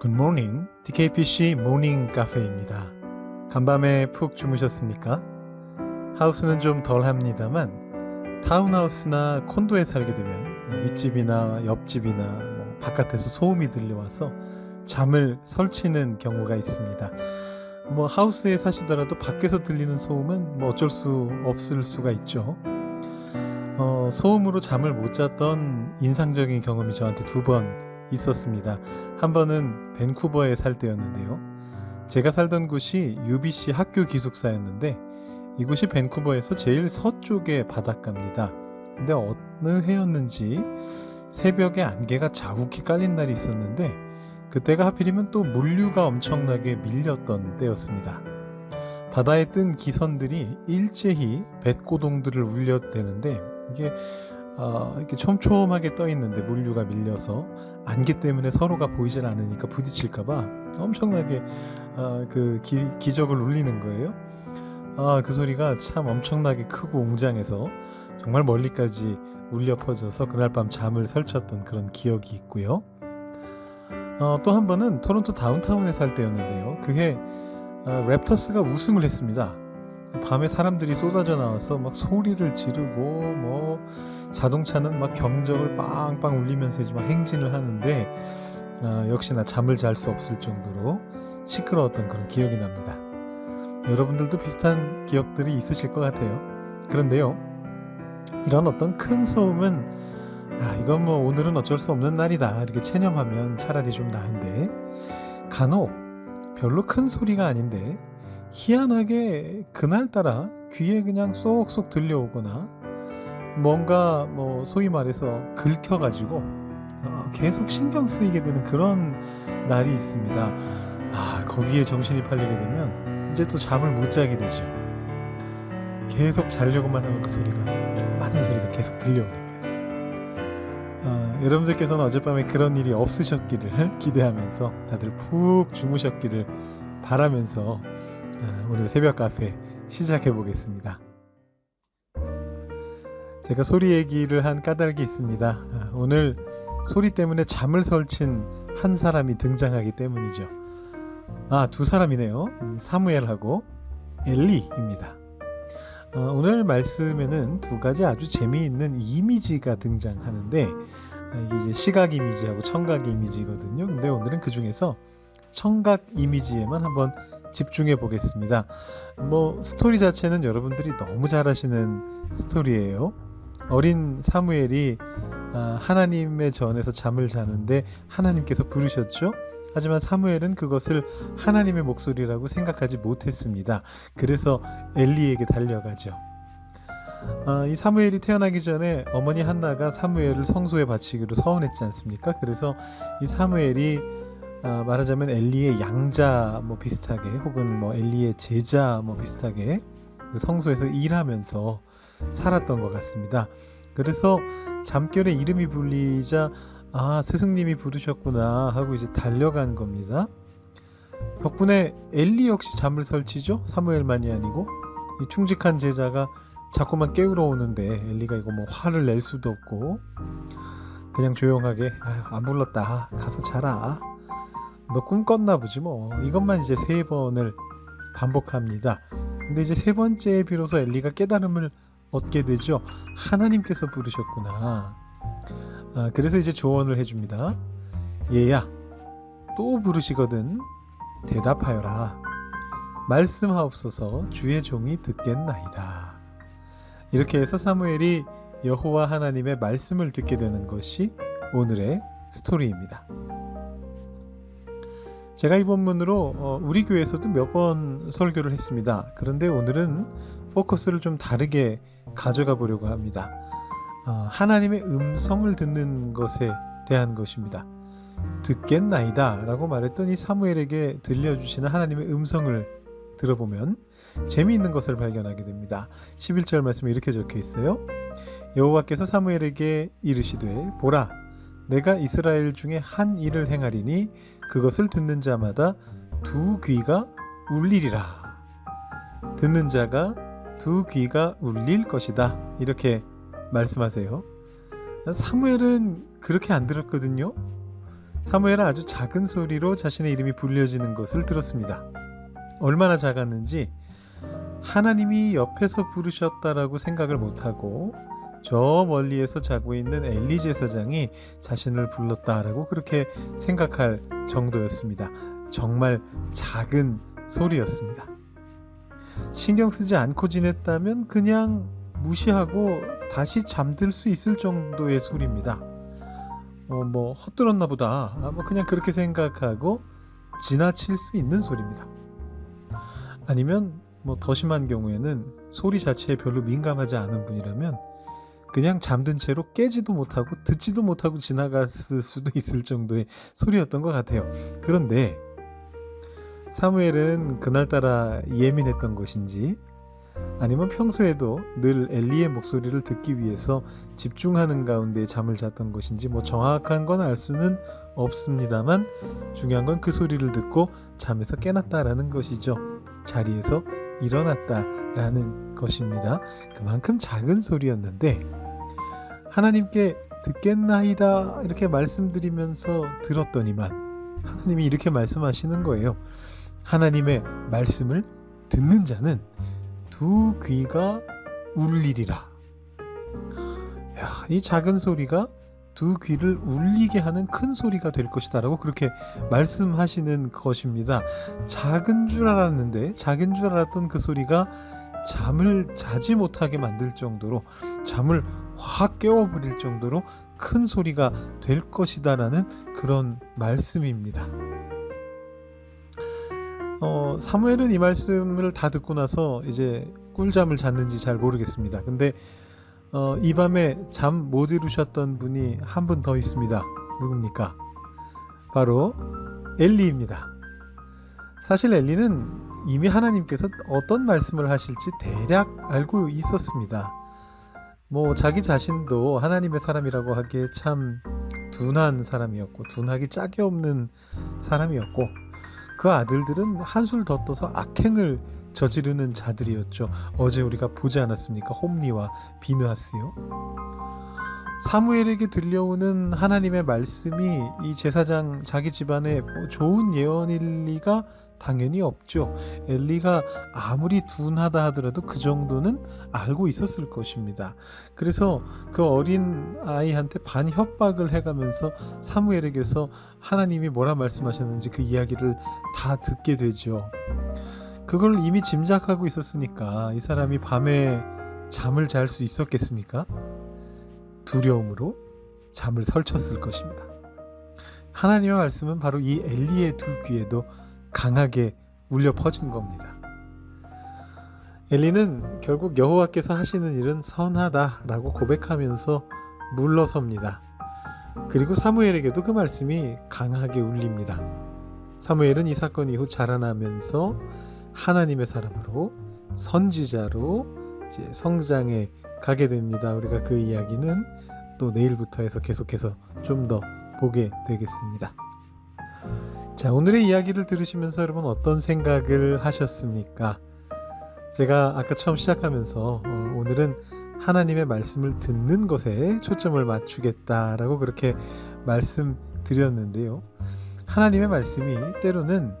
굿모닝 DKPC 모닝 카페입니다. 간밤에 푹 주무셨습니까? 하우스는 좀 덜 합니다만 타운하우스나 콘도에 살게 되면 윗집이나 옆집이나 뭐 바깥에서 소음이 들려와서 잠을 설치는 경우가 있습니다. 뭐 하우스에 사시더라도 밖에서 들리는 소음은 뭐 어쩔 수 없을 수가 있죠. 어, 소음으로 잠을 못 잤던 인상적인 경험이 저한테 두 번 있었습니다. 한 번은 밴쿠버에 살 때였는데요. 제가 살던 곳이 UBC 학교 기숙사였는데 이곳이 밴쿠버에서 제일 서쪽의 바닷가입니다. 근데 어느 해였는지 새벽에 안개가 자욱히 깔린 날이 있었는데 그때가 하필이면 또 물류가 엄청나게 밀렸던 때였습니다. 바다에 뜬 기선들이 일제히 뱃고동들을 울려대는데 이게 어, 이렇게 촘촘하게 떠 있는데 물류가 밀려서 안개 때문에 서로가 보이질 않으니까 부딪힐까봐 엄청나게 어, 그 기, 기적을 울리는 거예요. 아, 그 소리가 참 엄청나게 크고 웅장해서 정말 멀리까지 울려 퍼져서 그날 밤 잠을 설쳤던 그런 기억이 있고요. 어, 또 한 번은 토론토 다운타운에 살 때였는데요. 그해 어, 랩터스가 우승을 했습니다. 밤에 사람들이 쏟아져 나와서 막 소리를 지르고 뭐 자동차는 막 경적을 빵빵 울리면서 이제 막 행진을 하는데 어, 역시나 잠을 잘 수 없을 정도로 시끄러웠던 그런 기억이 납니다. 여러분들도 비슷한 기억들이 있으실 것 같아요. 그런데요, 이런 어떤 큰 소음은 아 이건 뭐 오늘은 어쩔 수 없는 날이다 이렇게 체념하면 차라리 좀 나은데 간혹 별로 큰 소리가 아닌데 희한하게 그날따라 귀에 그냥 쏙쏙 들려오거나 뭔가 뭐 소위 말해서 긁혀가지고 어, 계속 신경 쓰이게 되는 그런 날이 있습니다. 아 거기에 정신이 팔리게 되면 이제 또 잠을 못 자게 되죠. 계속 자려고만 하면 그 소리가 좀 많은 소리가 계속 들려오니까. 어, 여러분들께서는 어젯밤에 그런 일이 없으셨기를 기대하면서 다들 푹 주무셨기를 바라면서 어, 오늘 새벽 카페 시작해 보겠습니다. 제가 소리 얘기를 한 까닭이 있습니다. 아, 오늘 소리 때문에 잠을 설친 한 사람이 등장하기 때문이죠. 아, 두 사람이네요. 음, 사무엘하고 엘리입니다. 어, 오늘 말씀에는 두 가지 아주 재미있는 이미지가 등장하는데 아, 이게 이제 시각 이미지하고 청각 이미지거든요. 근데 오늘은 그 중에서 청각 이미지에만 한번 집중해 보겠습니다. 뭐 스토리 자체는 여러분들이 너무 잘 아시는 스토리예요. 어린 사무엘이 아, 하나님의 전에서 잠을 자는데 하나님께서 부르셨죠. 하지만 사무엘은 그것을 하나님의 목소리라고 생각하지 못했습니다. 그래서 엘리에게 달려가죠. 아, 이 사무엘이 태어나기 전에 어머니 한나가 사무엘을 성소에 바치기로 서원했지 않습니까? 그래서 이 사무엘이 아, 말하자면 엘리의 양자 뭐 비슷하게 혹은 뭐 엘리의 제자 뭐 비슷하게 그 성소에서 일하면서 살았던 것 같습니다. 그래서 잠결에 이름이 불리자 아 스승님이 부르셨구나 하고 이제 달려간 겁니다. 덕분에 엘리 역시 잠을 설치죠. 사무엘만이 아니고 이 충직한 제자가 자꾸만 깨우러 오는데 엘리가 이거 뭐 화를 낼 수도 없고 그냥 조용하게 아유, 안 불렀다 가서 자라 너 꿈 꿨나 보지 뭐 이것만 이제 세 번을 반복합니다. 근데 이제 세 번째에 비로소 엘리가 깨달음을 얻게 되죠. 하나님께서 부르셨구나. 아, 그래서 이제 조언을 해줍니다. 얘야, 또 부르시거든 대답하여라. 말씀하옵소서 주의 종이 듣겠나이다. 이렇게 해서 사무엘이 여호와 하나님의 말씀을 듣게 되는 것이 오늘의 스토리입니다. 제가 이 본문으로 어, 우리 교회에서도 몇 번 설교를 했습니다. 그런데 오늘은 포커스를 좀 다르게 가져가 보려고 합니다. 어, 하나님의 음성을 듣는 것에 대한 것입니다. 듣겠나이다 라고 말했던 이 사무엘에게 들려주시는 하나님의 음성을 들어보면 재미있는 것을 발견하게 됩니다. 11절 말씀에 이렇게 적혀 있어요. 여호와께서 사무엘에게 이르시되 보라 내가 이스라엘 중에 한 일을 행하리니 그것을 듣는 자마다 두 귀가 울리리라. 듣는 자가 두 귀가 울릴 것이다. 이렇게 말씀하세요. 사무엘은 그렇게 안 들었거든요. 사무엘은 아주 작은 소리로 자신의 이름이 불려지는 것을 들었습니다. 얼마나 작았는지 하나님이 옆에서 부르셨다라고 생각을 못하고 저 멀리에서 자고 있는 엘리 제사장이 자신을 불렀다라고 그렇게 생각할 정도였습니다. 정말 작은 소리였습니다. 신경 쓰지 않고 지냈다면 그냥 무시하고 다시 잠들 수 있을 정도의 소리입니다. 어, 뭐 헛들었나 보다. 아, 뭐 그냥 그렇게 생각하고 지나칠 수 있는 소리입니다. 아니면 뭐 더 심한 경우에는 소리 자체에 별로 민감하지 않은 분이라면 그냥 잠든 채로 깨지도 못하고 듣지도 못하고 지나갔을 수도 있을 정도의 소리였던 것 같아요. 그런데 사무엘은 그날따라 예민했던 것인지 아니면 평소에도 늘 엘리의 목소리를 듣기 위해서 집중하는 가운데 잠을 잤던 것인지 뭐 정확한 건 알 수는 없습니다만 중요한 건 그 소리를 듣고 잠에서 깨났다라는 것이죠. 자리에서 일어났다라는 것입니다. 그만큼 작은 소리였는데 하나님께 듣겠나이다 이렇게 말씀드리면서 들었더니만 하나님이 이렇게 말씀하시는 거예요. 하나님의 말씀을 듣는 자는 두 귀가 울리리라. 야, 이 작은 소리가 두 귀를 울리게 하는 큰 소리가 될 것이다라고 그렇게 말씀하시는 것입니다. 작은 줄 알았는데 작은 줄 알았던 그 소리가 잠을 자지 못하게 만들 정도로 잠을 확 깨워버릴 정도로 큰 소리가 될 것이다라는 그런 말씀입니다. 어, 사무엘은 이 말씀을 다 듣고 나서 이제 꿀잠을 잤는지 잘 모르겠습니다. 근데 어, 이 밤에 잠 못 이루셨던 분이 한 분 더 있습니다. 누굽니까? 바로 엘리입니다. 사실 엘리는 이미 하나님께서 어떤 말씀을 하실지 대략 알고 있었습니다. 뭐 자기 자신도 하나님의 사람이라고 하기에 참 둔한 사람이었고 둔하기 짝이 없는 사람이었고 그 아들들은 한술 더 떠서 악행을 저지르는 자들이었죠. 어제 우리가 보지 않았습니까? 홈리와 비느하스요. 사무엘에게 들려오는 하나님의 말씀이 이 제사장 자기 집안에 뭐 좋은 예언일 리가 당연히 없죠. 엘리가 아무리 둔하다 하더라도 그 정도는 알고 있었을 것입니다. 그래서 그 어린 아이한테 반 협박을 해가면서 사무엘에게서 하나님이 뭐라 말씀하셨는지 그 이야기를 다 듣게 되죠. 그걸 이미 짐작하고 있었으니까 이 사람이 밤에 잠을 잘 수 있었겠습니까? 두려움으로 잠을 설쳤을 것입니다. 하나님의 말씀은 바로 이 엘리의 두 귀에도 강하게 울려 퍼진 겁니다. 엘리는 결국 여호와께서 하시는 일은 선하다라고 고백하면서 물러섭니다. 그리고 사무엘에게도 그 말씀이 강하게 울립니다. 사무엘은 이 사건 이후 자라나면서 하나님의 사람으로 선지자로 이제 성장해 가게 됩니다. 우리가 그 이야기는 또 내일부터 해서 계속해서 좀 더 보게 되겠습니다. 자, 오늘의 이야기를 들으시면서 여러분 어떤 생각을 하셨습니까? 제가 아까 처음 시작하면서 어, 오늘은 하나님의 말씀을 듣는 것에 초점을 맞추겠다라고 그렇게 말씀드렸는데요. 하나님의 말씀이 때로는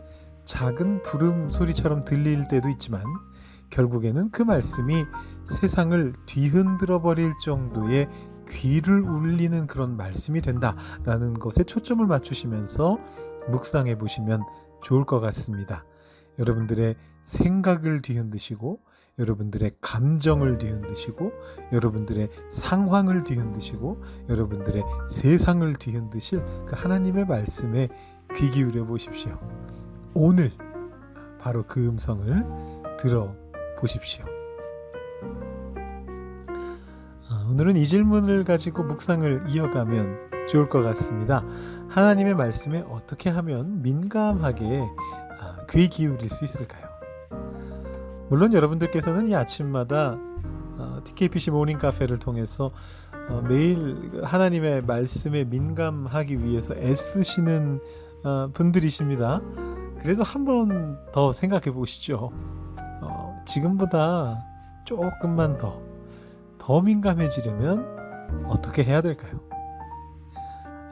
작은 부름 소리처럼 들릴 때도 있지만 결국에는 그 말씀이 세상을 뒤흔들어 버릴 정도의 귀를 울리는 그런 말씀이 된다라는 것에 초점을 맞추시면서 묵상해 보시면 좋을 것 같습니다. 여러분들의 생각을 뒤흔드시고 여러분들의 감정을 뒤흔드시고 여러분들의 상황을 뒤흔드시고 여러분들의 세상을 뒤흔드실 그 하나님의 말씀에 귀 기울여 보십시오. 오늘 바로 그 음성을 들어 보십시오. 아, 오늘은 이 질문을 가지고 묵상을 이어가면 좋을 것 같습니다. 하나님의 말씀에 어떻게 하면 민감하게 아, 귀 기울일 수 있을까요? 물론 여러분들께서는 이 아침마다 어, TKPC 모닝 카페를 통해서 어, 매일 하나님의 말씀에 민감하기 위해서 애쓰시는 어, 분들이십니다. 그래도 한 번 더 생각해 보시죠. 어, 지금보다 조금만 더, 더 민감해지려면 어떻게 해야 될까요?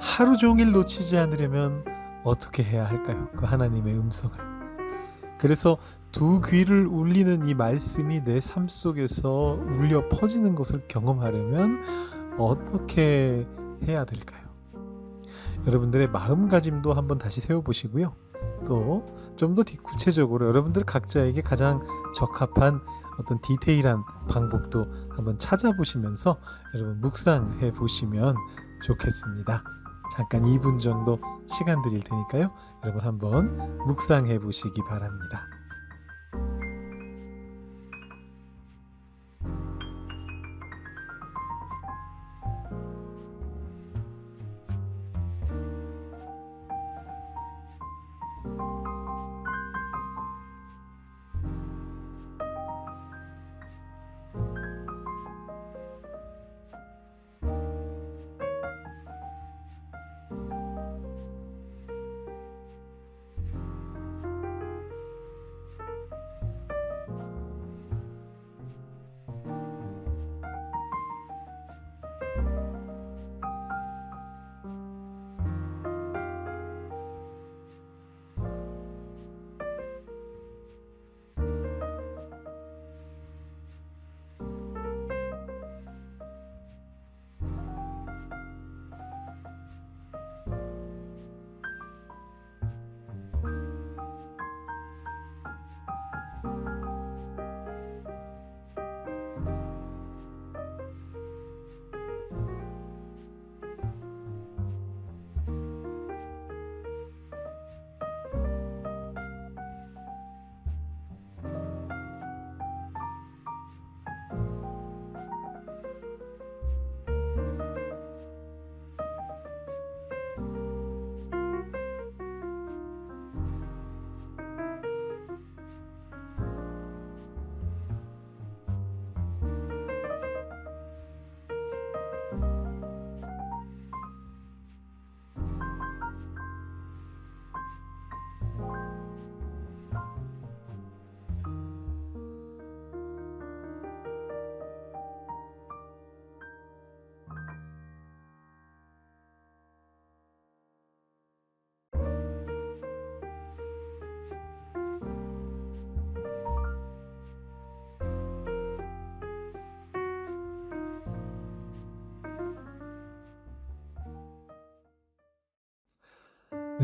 하루 종일 놓치지 않으려면 어떻게 해야 할까요? 그 하나님의 음성을. 그래서 두 귀를 울리는 이 말씀이 내 삶 속에서 울려 퍼지는 것을 경험하려면 어떻게 해야 될까요? 여러분들의 마음가짐도 한번 다시 세워보시고요. 또 좀 더 구체적으로 여러분들 각자에게 가장 적합한 어떤 디테일한 방법도 한번 찾아보시면서 여러분 묵상해 보시면 좋겠습니다. 잠깐 2분 정도 시간 드릴 테니까요. 여러분 한번 묵상해 보시기 바랍니다.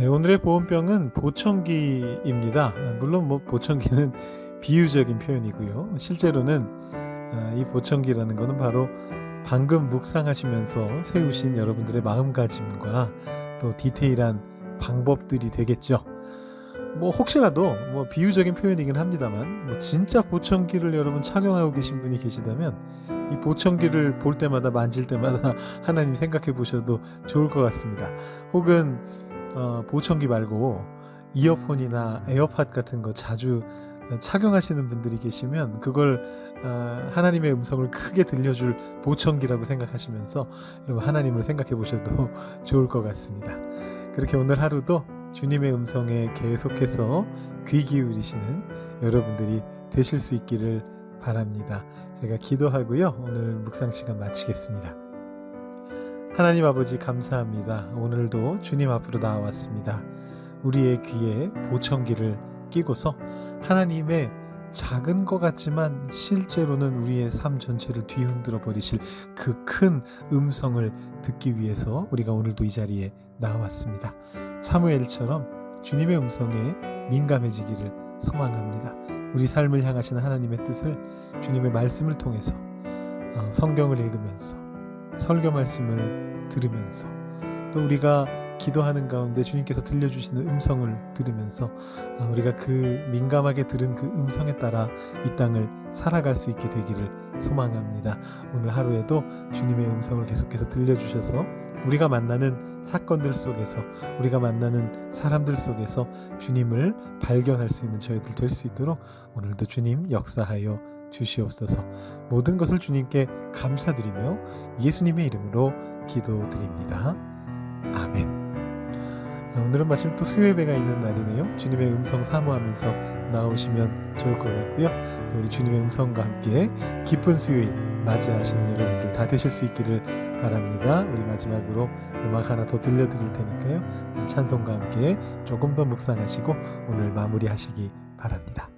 네, 오늘의 보온병은 보청기입니다. 아, 물론 뭐 보청기는 비유적인 표현이고요. 실제로는 아, 이 보청기라는 것은 바로 방금 묵상하시면서 세우신 여러분들의 마음가짐과 또 디테일한 방법들이 되겠죠. 뭐 혹시라도 뭐 비유적인 표현이긴 합니다만 뭐 진짜 보청기를 여러분 착용하고 계신 분이 계시다면 이 보청기를 볼 때마다 만질 때마다 하나님 생각해 보셔도 좋을 것 같습니다. 혹은 어, 보청기 말고 이어폰이나 에어팟 같은 거 자주 착용하시는 분들이 계시면 그걸 어, 하나님의 음성을 크게 들려줄 보청기라고 생각하시면서 여러분 하나님을 생각해 보셔도 좋을 것 같습니다. 그렇게 오늘 하루도 주님의 음성에 계속해서 귀 기울이시는 여러분들이 되실 수 있기를 바랍니다. 제가 기도하고요. 오늘 묵상 시간 마치겠습니다. 하나님 아버지 감사합니다. 오늘도 주님 앞으로 나왔습니다. 우리의 귀에 보청기를 끼고서 하나님의 작은 것 같지만 실제로는 우리의 삶 전체를 뒤흔들어 버리실 그 큰 음성을 듣기 위해서 우리가 오늘도 이 자리에 나왔습니다. 사무엘처럼 주님의 음성에 민감해지기를 소망합니다. 우리 삶을 향하신 하나님의 뜻을 주님의 말씀을 통해서 어, 성경을 읽으면서 설교 말씀을 들으면서 또 우리가 기도하는 가운데 주님께서 들려주시는 음성을 들으면서 어, 우리가 그 민감하게 들은 그 음성에 따라 이 땅을 살아갈 수 있게 되기를 소망합니다. 오늘 하루에도 주님의 음성을 계속해서 들려주셔서 우리가 만나는 사건들 속에서 우리가 만나는 사람들 속에서 주님을 발견할 수 있는 저희들 될 수 있도록 오늘도 주님 역사하여 주시옵소서 모든 것을 주님께 감사드리며 예수님의 이름으로 기도드립니다. 아멘. 오늘은 마침 또 수요예배가 있는 날이네요. 주님의 음성 사모하면서 나오시면 좋을 것 같고요. 또 우리 주님의 음성과 함께 기쁜 수요일 맞이하시는 여러분들 다 되실 수 있기를 바랍니다. 우리 마지막으로 음악 하나 더 들려드릴 테니까요. 찬송과 함께 조금 더 묵상하시고 오늘 마무리하시기 바랍니다.